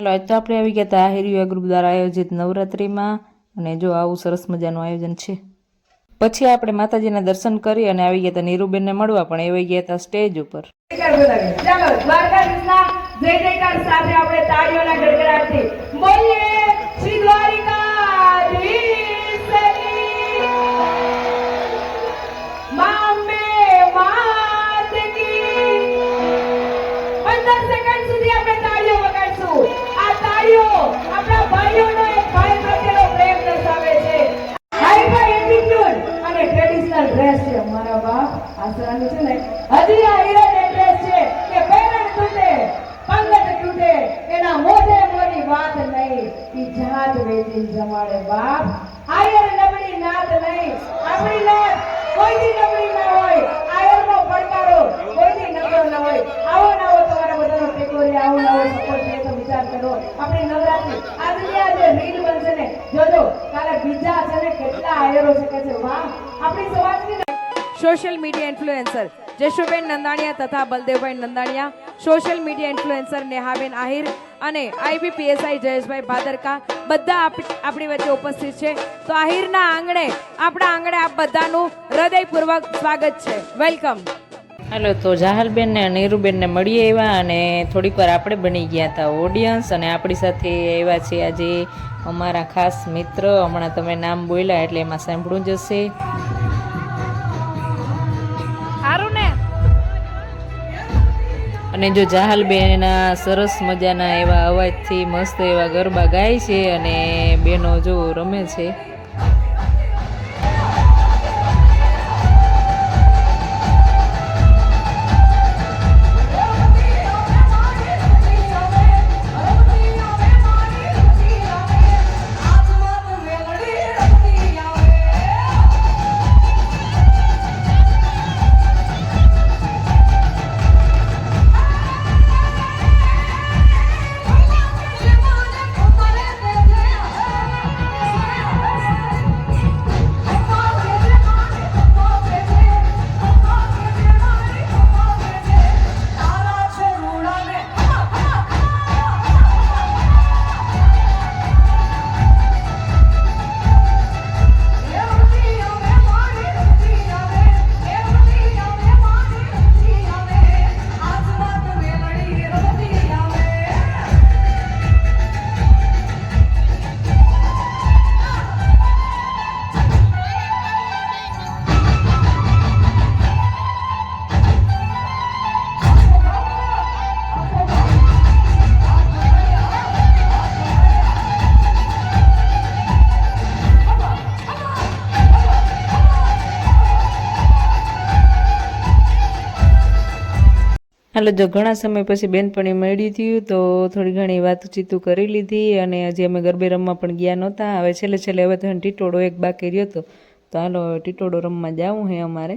ચાલો તો આપણે આવી ગયા હતા યુવા ગ્રુપ દ્વારા આયોજિત નવરાત્રિમાં. અને જો આવું સરસ મજાનું આયોજન છે. પછી આપણે માતાજીના દર્શન કરી અને આવી ગયા હતા નીરુબેનને મળવા, પણ એ વહી ગયા હતા સ્ટેજ ઉપર. જય જયકાર સાથે આપણે તાળીઓના ગડગડાટથી બોલીએ આસરાનું છે ને? હજી આ હિરન એડ્રેસ છે કે પેરણ તૂટે, પંગત તૂટે, એના મોઢે મોની વાત નહીં. ઈ જાત વેચી જમાડે બાપ. આયર નબળી નાત નહીં. આપણી નાત કોઈની નબળી ના હોય? આયરનો પડકારો કોઈની નબળો ના હોય? આવો ના હોય તમારા બધાનો ટેકો રહે આવો ના હોય સપોર્ટ રહે તો વિચાર કરો. આપણી નવરાત્રી આજની આ જે રીલ બનશે ને, જોજો, કાલે બીજા છે ને કેટલા આયરો છે કે છે, વાહ. આપણી સમાજની social media influencer Jashuben Nandaniya તથા Baldevbhai Nandaniya, social media influencer Nehaben Ahir અને આઈબીપીએસઆઈ જયેશભાઈ ભાદરકા બધા આપ- આપણી વચ્ચે ઉપસ્થિત છે. તો આહિરના આંગણે, આપણા આંગણે આપ બધાનું હૃદયપૂર્વક સ્વાગત છે. વેલકમ. હાલો, તો જાહલબેન ને નીરુબેનને મળીએ આવ્યા અને થોડીક વાર આપણે બની ગયા હતા ઓડિયન્સ અને આપણી સાથે આવ્યા છે આજે અમારા ખાસ મિત્ર. હમણાં તમે નામ બોલ્યા એટલે એમાં સાંભળવું જ હશે. અને જો જાહલબેનના સરસ મજાના એવા અવાજથી મસ્ત એવા ગરબા ગાય છે અને બેનો જો રમે છે હાલો, જો ઘણા સમય પછી બેનપણી મળી થયું, તો થોડી ઘણી વાતચીતું કરી લીધી અને હજી અમે ગરબે રમવા પણ ગયા નહોતા. હવે છેલ્લે છેલ્લે હવે તો ટીટોડો એક બાકી રહ્યો હતો તો હાલો ટીટોડો રમવા જવું હે અમારે.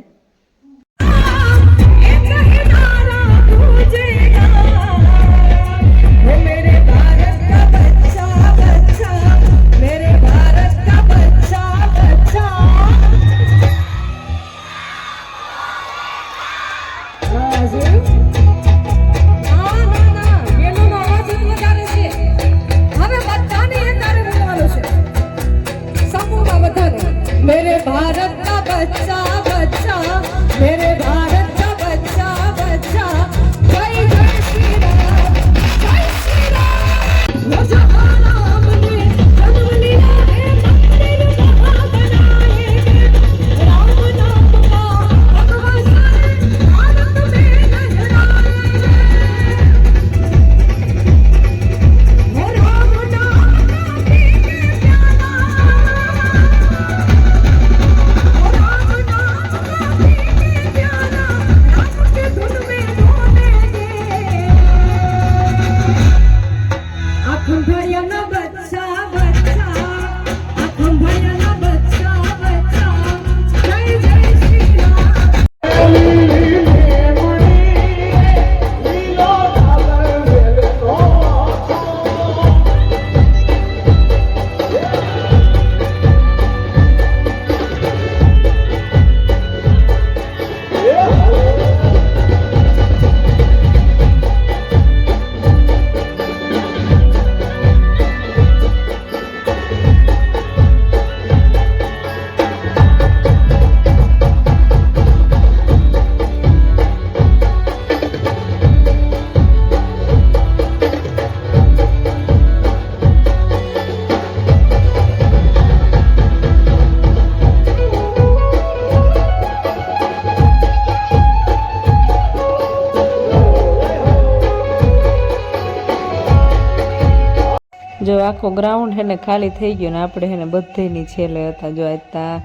જો આખો ગ્રાઉન્ડ હે ને ખાલી થઈ ગયો ને આપણે હે ને બધેની છેલ્લે હતા. જો આ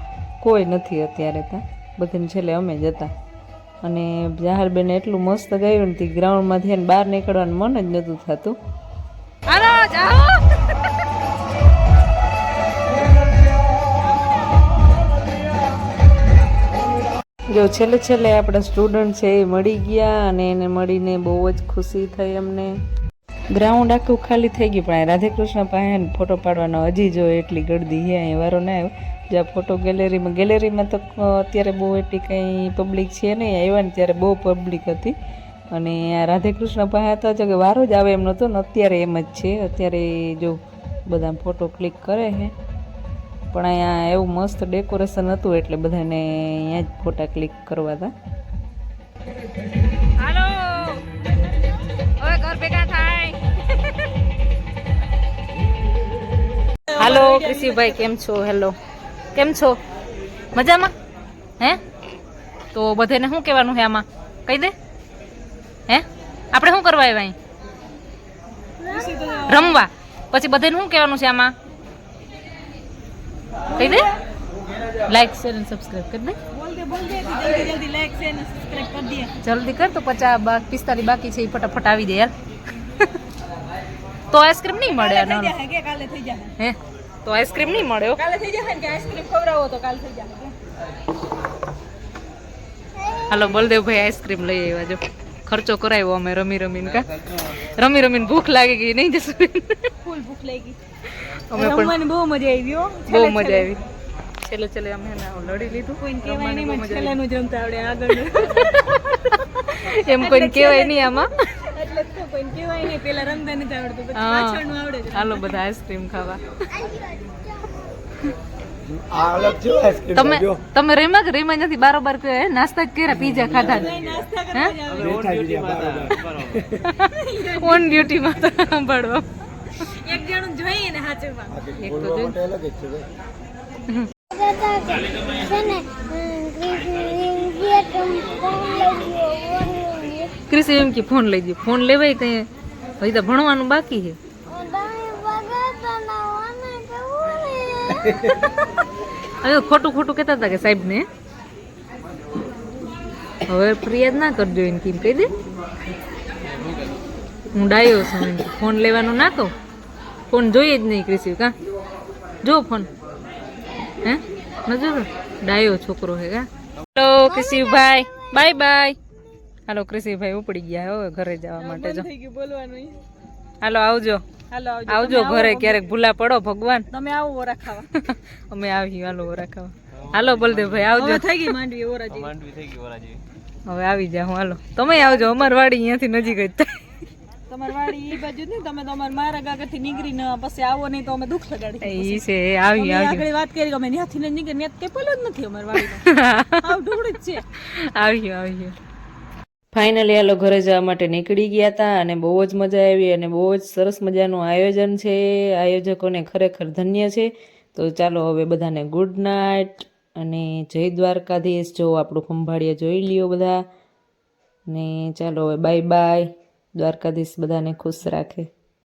કોઈ નથી અત્યારે તા. બધાની છેલ્લે અમે જ હતા. અને જાહરબેન એટલું મસ્ત ગાયું ને તે ગ્રાઉન્ડમાંથી એને બહાર નીકળવાનું મન જ નહોતું થતું. જો છેલ્લે છેલ્લે આપણા સ્ટુડન્ટ છે એ મળી ગયા અને એને મળીને બહુ જ ખુશી થઈ અમને. ગ્રાઉન્ડ આખું ખાલી થઈ ગયું, પણ આ રાધેકૃષ્ણ પાસે ફોટો પાડવાનો હજી જો એટલી ગળદી છે અહીં વારો ના આવ્યો. જ્યાં ફોટો ગેલેરીમાં ગેલેરીમાં તો અત્યારે બહુ એટલી કંઈ પબ્લિક છે નહીં આવ્યા ને ત્યારે બહુ પબ્લિક હતી. અને આ રાધેકૃષ્ણ પાસે હતા જો કે વારો જ આવે એમ નહોતો ને, અત્યારે એમ જ છે. અત્યારે જો બધા ફોટો ક્લિક કરે છે. પણ અહીંયા એવું મસ્ત ડેકોરેશન હતું એટલે બધાને અહીંયા જ ફોટા ક્લિક કરવા હતા. હાલો. હવે ઘર ભેગા હાલો કૃષિભાઈ કેમ છો? હેલો. કેમ છો? મજામાં? હે? તો બધાને શું કહેવાનું છે આમાં? કહી દે. હે? આપણે શું કરવા આવ્યા અહીં? રમવા. પછી બધાને શું કહેવાનું છે આમાં? કહી દે. લાઈક શેર અને સબસ્ક્રાઇબ કરી દે. જલ્દી કર તો પચાસ બા પિસ્તાલીસ બાકી છે એ ફટાફટ આવી જાય યાર. તો આઈસ્ક્રીમ નહીં મળે આ નાનો. હે? તો આઈસ્ક્રીમ નહીં મળે જશે હાલો બલદેવભાઈ આઈસ્ક્રીમ લઈ આવ્યા જો. ખર્ચો કરાવ્યો અમે રમી રમીને કા? રમી રમીને ભૂખ લાગી ગઈ નહીં જશું ફૂલ ભૂખ લાગી. અમે પણ બહુ મજા આવી બહુ મજા આવી. છેલ્લે છેલ્લે અમે લડી લીધું. છેલ્લાનું જમતા આવડે આગળ એમ કોઈ કહેવાય નહીં આમાં. હાલો બધા આઈસ્ક્રીમ ખાવા. તમે તમે રેમા કે રેમા નથી? બારોબાર કે નાસ્તા કર્યા પીઝા ખાધા ઓન ડ્યુટી માં તો. સાંભળવા. એક એક તો જોઈ. માટે અલગ જ છે ક્રિસ એમ કે, ફોન લઈ દો ફોન લેવાય કઈ હજી તો ભણવાનું બાકી છે. હવે ખોટું ખોટું કહેતા હતા કે સાહેબ ને. હવે ફરિયાદ ના કરજો એને કેમ કહી દે. હું ડાયો છું ફોન લેવાનું ના કહું? ફોન જોઈએ જ નહીં ક્રિસી કા? જો ફોન. હે? ન જો ડાયો છોકરો હે, કા? હેલો ક્રિશિવભાઈ બાય બાય હાલો કૃષિભાઈ ઉપડી ગયા હવે ઘરે જવા માટે જો. હાલો આવજો. આવજો. ઘરે ક્યારેક ભૂલા પડો ભગવાન. તમે આવો ઓરા ખાવા. અમે આવી હાલો ઓરા ખાવા. હાલો બલદેવભાઈ આવજો. થઈ ગઈ માંડવી ઓરા જેવી. હવે આવી જાઓ હાલો. તમે આવજો અમાર વાડી અહીંયાથી નજીક જ થાય. તમાર વાડી ઈ બાજુ ને તમે તમાર મારા ગાગરથી નીકળીને પછી આવો નહીં તો અમે દુઃખ લગાડી ઈ છે આવી આગળ વાત કરી અમે ત્યાંથી ને નીકળી ત્યાં કઈ પેલો જ નથી અમાર આવ ઢોળ જ છે. આવ્યું આવ્યું ફાઇનલી આ લોકો ઘરે જવા માટે નીકળી ગયા હતા અને બહુ જ મજા આવી અને બહુ જ સરસ મજાનું આયોજન છે. આયોજકોને ખરેખર ધન્ય છે. તો ચાલો હવે બધાને ગુડ નાઇટ અને જય દ્વારકાધીશ. જો આપણું ખંભાળિયા જોઈ લ્યો બધા. ને ચાલો હવે બાય બાય દ્વારકાધીશ બધાને ખુશ રાખે.